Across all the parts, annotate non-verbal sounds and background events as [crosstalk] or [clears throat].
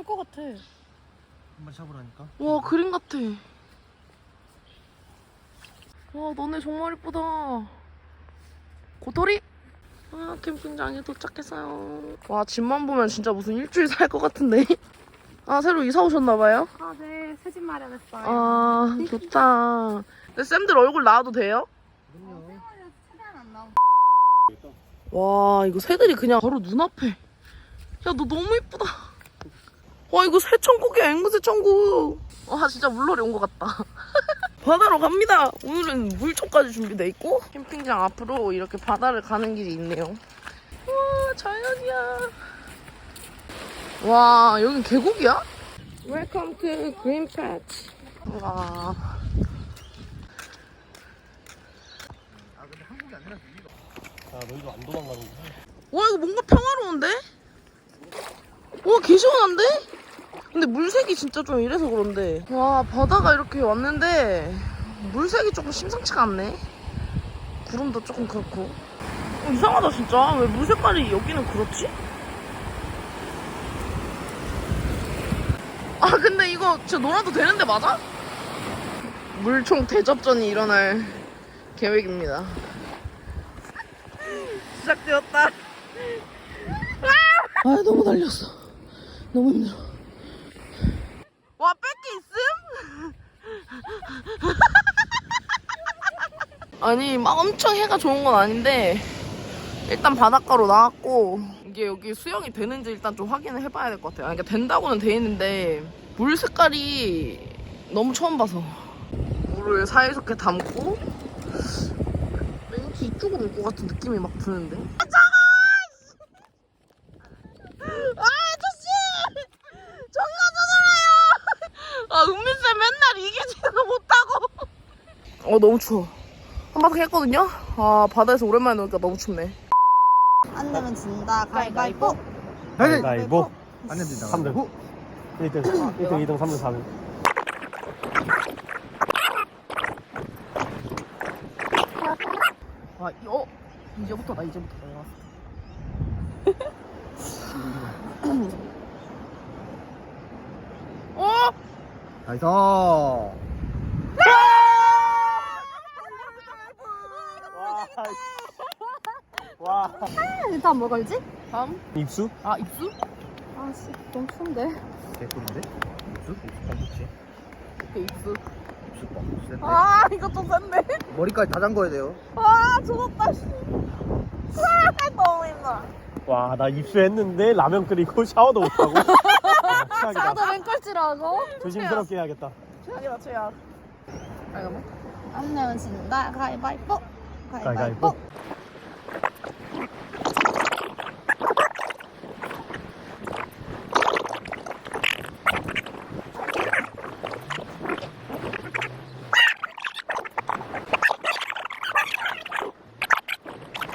올 것 같아. 한번 잡으라니까. 와 그림 같아. 와 너네 정말 이쁘다. 고돌이. 아 캠핑장에 도착했어요. 와 집만 보면 진짜 무슨 일주일 살 것 같은데. 아 새로 이사 오셨나봐요. 아, 네. 새 집 마련했어요. 아 좋다. 근데 쌤들 얼굴 나와도 돼요? 그럼요. 최대한 안 나오고. 와 이거 새들이 그냥 바로 눈앞에. 야 너 너무 이쁘다. 와 이거 새 천국이야 앵무새 천국. 와 진짜 물놀이 온 것 같다. [laughs] 바다로 갑니다. 오늘은 물총까지 준비돼 있고 캠핑장 앞으로 이렇게 바다를 가는 길이 있네요. 와 자연이야. 와 여긴 계곡이야? Welcome to Green Patch. 와. 아. 아 너희도 안 도망가는 거야? 와 이거 뭔가 평화로운데? 와 개 시원한데? 근데 물색이 진짜 좀 이래서 그런데. 와 바다가 이렇게 왔는데 물색이 조금 심상치가 않네. 구름도 조금 그렇고. 어, 이상하다 진짜. 왜 물 색깔이 여기는 그렇지? 아 근데 이거 진짜 놀아도 되는데 맞아? 물총 대접전이 일어날 계획입니다. 시작되었다. 아 너무 달렸어. 너무 힘들어 와 뺏기 있음? 아니 막 엄청 해가 좋은 건 아닌데 일단 바닷가로 나왔고 이게 여기 수영이 되는지 일단 좀 확인을 해봐야 될 것 같아요 그러니까 된다고는 돼 있는데 물 색깔이 너무 처음 봐서 물을 사이좋게 담고 왠지 이쪽으로 올 것 같은 느낌이 막 드는데 아! 아, 은미쌤 맨날 이기지도 못하고. 어, 너무 추워. 한바탕 했거든요? 아, 바다에서 오랜만에 노니까 너무 춥네. 안 되면 진다. 가위바위보. 가위바위보 안 됩니다. 3등 후. 1등 1등 2등 3등 4등 아, 이- 어? 이제부터 나 이제부터 내가. 어? 나이스. 와 일단 뭐 걸지? 다음? 입수? 아, 입수? 아, 씨. 너무 추운데. 개꿀인데? 입수? 입수 반도체. 오케이, 입수. 입수 반도체. 아, 이거 좀 센데? 머리까지 다 잠궈야 돼요. 아, 죽었다, 씨. 아, 너무 힘들어. 와 나 입수했는데 라면 끓이고 [laughs] 샤워도 못하고 아, 최악이다 나도 맨꼴찌라고? 조심스럽게 해야겠다 최악이다, 최악. 잠깐만. 안 되면 진다. 가위바위보. 가위바위보.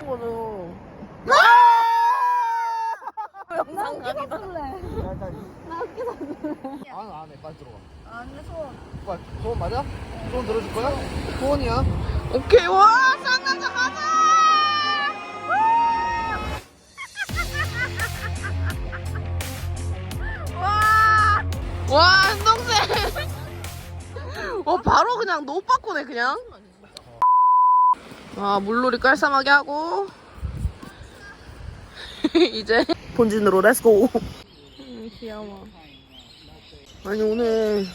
거는 영상 각이다. 나 웃기다. 안, 안 해. 빨리 들어가. 안 돼, 소원. 빨리. 소원 맞아? 소원 들어줄 거야? 소원이야. 오케이 와 쌍남자 가자. 와, 와 한동생. 어 바로 그냥 노 바꾸네 그냥. 아 물놀이 깔쌈하게 하고 [laughs] 이제 본진으로 렛츠고. 음, 귀여워. 아니 오늘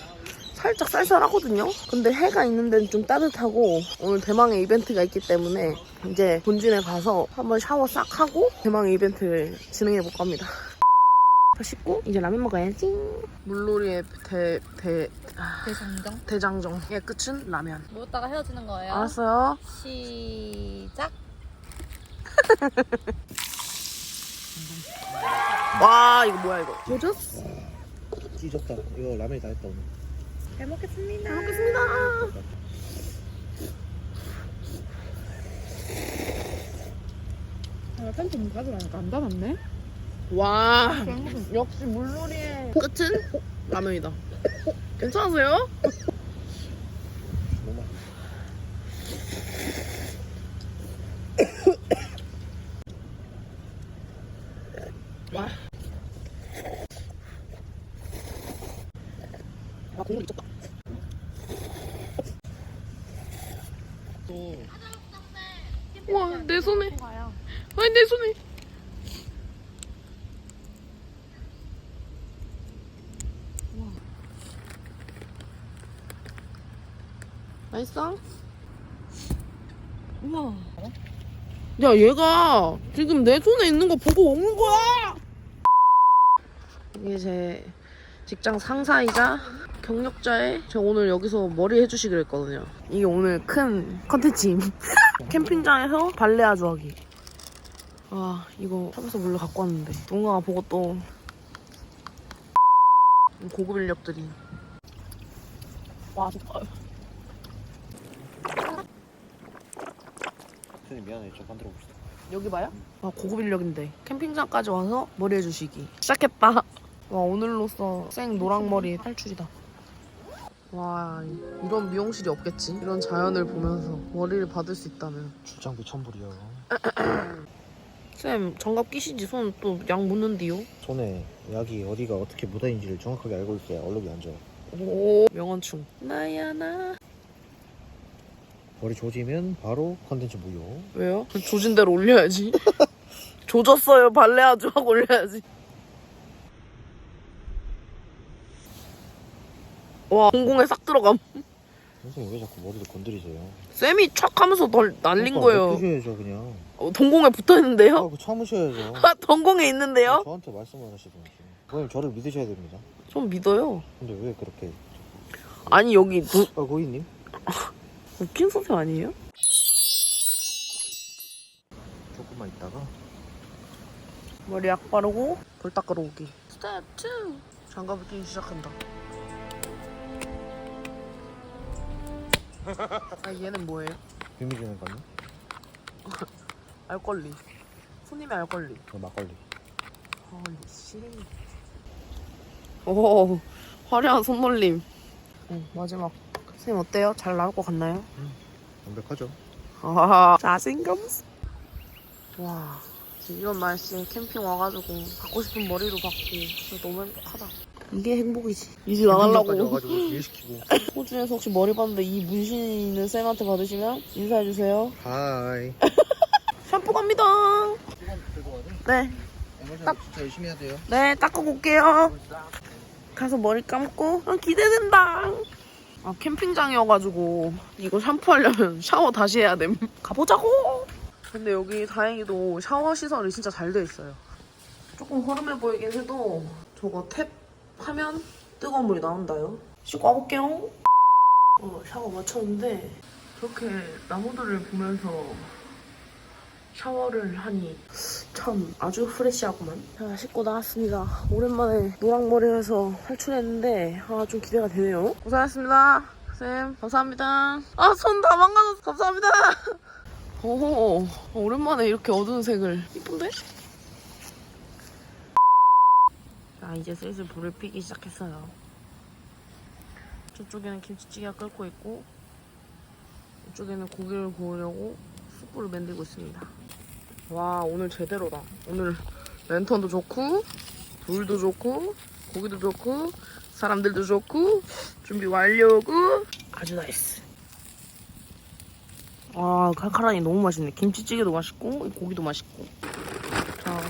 살짝 쌀쌀하거든요. 근데 해가 있는 데는 좀 따뜻하고 오늘 대망의 이벤트가 있기 때문에 이제 본진에 가서 한번 샤워 싹 하고 대망의 이벤트를 진행해 볼 겁니다. 다 씻고 이제 라면 먹어야지. 물놀이의 대, 대, 아, 대장정. 대장정. 의 끝은 라면. 모였다가 헤어지는 거예요. 알았어요. 시작. [laughs] 와 이거 뭐야 이거. 조졌어. 찢었다. 이거 라면이 다 했다 오늘. 잘 먹겠습니다. 잘 먹겠습니다. 아, 팬좀 가져가니까 안 닮았네. 와 역시 물놀이의 끝은 라면이다. 괜찮으세요? 너무 와. 아 국물 미쳤다. 와 내 손에. 아니 내 손에. 맛있어? 우와. 야, 얘가 지금 내 손에 있는 거 보고 먹는 거야! 이게 제 직장 상사이자 경력자의 저 오늘 여기서 머리 해주시기로 했거든요. 이게 오늘 큰 컨텐츠임. [laughs] 캠핑장에서 발레아주 하기. 아, 이거 샵에서 몰래 갖고 왔는데. 누군가가 보고 또 고급 인력들이. 와, 좋다. 선생님 미안해. 좀 만들어 봅시다. 여기 봐요? 아, 고급 인력인데. 캠핑장까지 와서 머리 해주시기. 시작했다. [laughs] 와 오늘로써 생 노랑머리 탈출이다. 와 이런 미용실이 없겠지? 이런 자연을 보면서 머리를 받을 수 있다면. 출장비 천불이요. [clears throat] 쌤 장갑 끼시지 손 또 약 묻는디요? 손에 약이 어디가 어떻게 묻어있는지를 정확하게 알고 있어야 얼룩이 안 져요. 오 명언충. 나야 나 머리 조지면 바로 컨텐츠 무효. 왜요? 조진 대로 올려야지. [laughs] 조졌어요. 발레 아주 하고 올려야지. 와 공공에 싹 들어감. 선생님 왜 자꾸 머리를 건드리세요? 쌤이 촥 하면서 널 날린 거예요. 해줘야죠 그냥? 어, 동공에 붙어 있는데요? 아, 그 참으셔야죠. [laughs] 아, 동공에 있는데요? 저한테 말씀을 하시던지. 선생님 저를 믿으셔야 됩니다. 좀 믿어요. 근데 왜 그렇게 아니 여기 누, 아 고객님 [laughs] 웃긴 선생 아니에요? 조금만 있다가 머리 약 바르고 볼 닦으러 오기. 스텝 2. 장갑을 끼기 시작한다. [laughs] 아 얘는 뭐예요? 비밀이는 거니? [laughs] 알권리. 손님의 알권리. 그 막걸리 헐리 씨. 오 화려한 손놀림. 응, 마지막. 선생님 어때요? 잘 나올 것 같나요? 완벽하죠 아 자신감. 와 지금 이런 날씨에 캠핑 와가지고 갖고 싶은 머리로 받고 너무 행복하다. 이게 행복이지. 이집 하려고. 와가지고 이해시키고 [laughs] 호주에서 혹시 머리 받는데 이 문신 있는 쌤한테 받으시면 인사해주세요. 하이 [laughs] 샴푸 갑니다. 네, 딱 진짜 열심히 해야 돼요 네 닦고 올게요. 가서 머리 감고 아, 기대된다. 아 캠핑장이어가지고 이거 샴푸하려면 [laughs] 샤워 다시 해야 됨. 가보자고. 근데 여기 다행히도 샤워 시설이 진짜 잘 돼 있어요. 조금 허름해 보이긴 해도 저거 탭 하면 뜨거운 물이 나온다요. 씻고 와볼게요. 어, 샤워 마쳤는데 저렇게 나무들을 보면서 샤워를 하니 참 아주 프레시하구만. 자, 씻고 나왔습니다. 오랜만에 노랑머리에서 탈출했는데 아, 좀 기대가 되네요. 고생하셨습니다. 쌤, 감사합니다. 아, 손 다 망가졌어. 감사합니다. [laughs] 오, 오랜만에 이렇게 어두운 색을. 이쁜데? 자, 이제 슬슬 불을 피기 시작했어요. 저쪽에는 김치찌개가 끓고 있고 이쪽에는 고기를 구우려고 숯불을 만들고 있습니다. 와 오늘 제대로다. 오늘 랜턴도 좋고 불도 좋고 고기도 좋고 사람들도 좋고 준비 완료고 아주 나이스. 와 칼칼하니 너무 맛있네. 김치찌개도 맛있고 고기도 맛있고. 자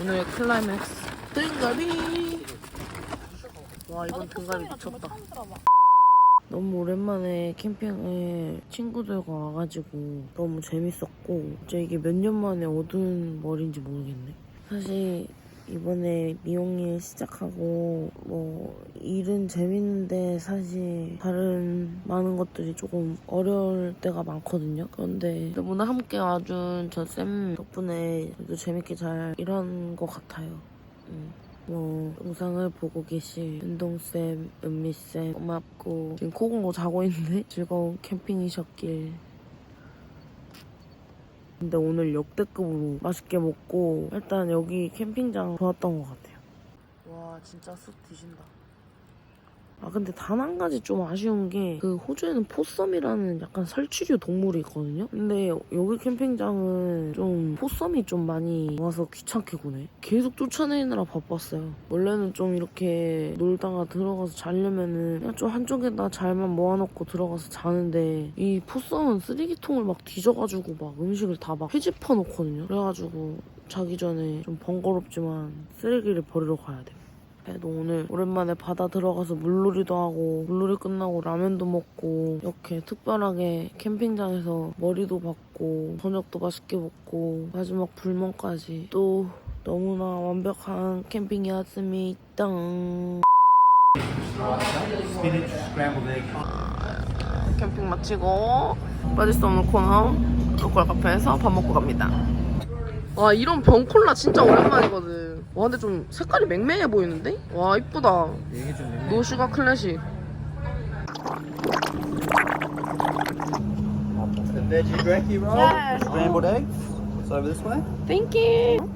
오늘의 클라이맥스 등갈비. 와 이번 등갈비 미쳤다. 너무 오랜만에 캠핑에 친구들과 와가지고 너무 재밌었고 진짜 이게 몇 년 만에 얻은 머리인지 모르겠네. 사실 이번에 미용일 시작하고 뭐 일은 재밌는데 사실 다른 많은 것들이 조금 어려울 때가 많거든요. 그런데 오늘 함께 와준 저 쌤 덕분에 그래도 재밌게 잘 일한 것 같아요. 음. 뭐 영상을 보고 계실 은동쌤, 은미쌤 고맙고 지금 코골고 자고 있는데 [laughs] 즐거운 캠핑이셨길. 근데 오늘 역대급으로 맛있게 먹고 일단 여기 캠핑장 좋았던 것 같아요. 와 진짜 쑥 뒤진다 아 근데 단 한 가지 좀 아쉬운 게 그 호주에는 포썸이라는 약간 설치류 동물이 있거든요. 근데 여기 캠핑장은 좀 포썸이 좀 많이 와서 귀찮게 구네. 계속 쫓아내느라 바빴어요. 원래는 좀 이렇게 놀다가 들어가서 자려면은 그냥 좀 한쪽에다 잘만 모아놓고 들어가서 자는데 이 포썸은 쓰레기통을 막 뒤져가지고 막 음식을 다 막 회집어 놓거든요. 그래가지고 자기 전에 좀 번거롭지만 쓰레기를 버리러 가야 돼. 그래도 오늘 오랜만에 바다 들어가서 물놀이도 하고 물놀이 끝나고 라면도 먹고 이렇게 특별하게 캠핑장에서 머리도 받고 저녁도 맛있게 먹고 마지막 불멍까지 또 너무나 완벽한 캠핑이었습니다. 캠핑 마치고 빠질 수 없는 코너 로컬 카페에서 밥 먹고 갑니다. 와 이런 병콜라 진짜 오랜만이거든. 와 근데 좀 색깔이 맹맹해 보이는데? 와 이쁘다. 얘기 좀 내면. 노슈가 클래식. The veggie brekkie roll. Yes. Scrambled eggs. It's over this way. Thank you.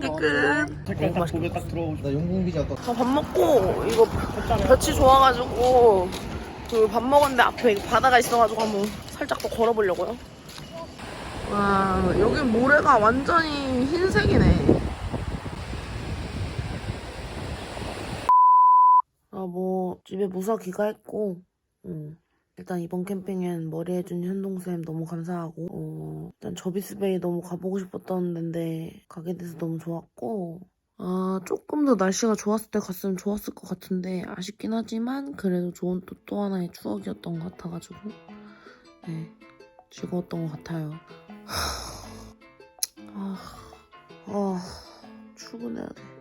끝. 색깔 딱 보면 딱 들어오고 나 용궁 비자 또. 저밥 먹고 이거 볕이 좋아가지고 그 밥 먹었는데 앞에 바다가 있어가지고 한번 살짝 더 걸어보려고요. 와 여기 모래가 완전히 흰색이네. 아 뭐 집에 무사 귀가했고 음. 일단 이번 캠핑엔 머리 해준 현동쌤 너무 감사하고 어, 일단 저비스베이 너무 가보고 싶었던 데인데 가게 돼서 너무 좋았고 아 조금 더 날씨가 좋았을 때 갔으면 좋았을 것 같은데 아쉽긴 하지만 그래도 좋은 또, 또 하나의 추억이었던 것 같아가지고 네 즐거웠던 것 같아요. [sighs] 아, 아 출근해야 돼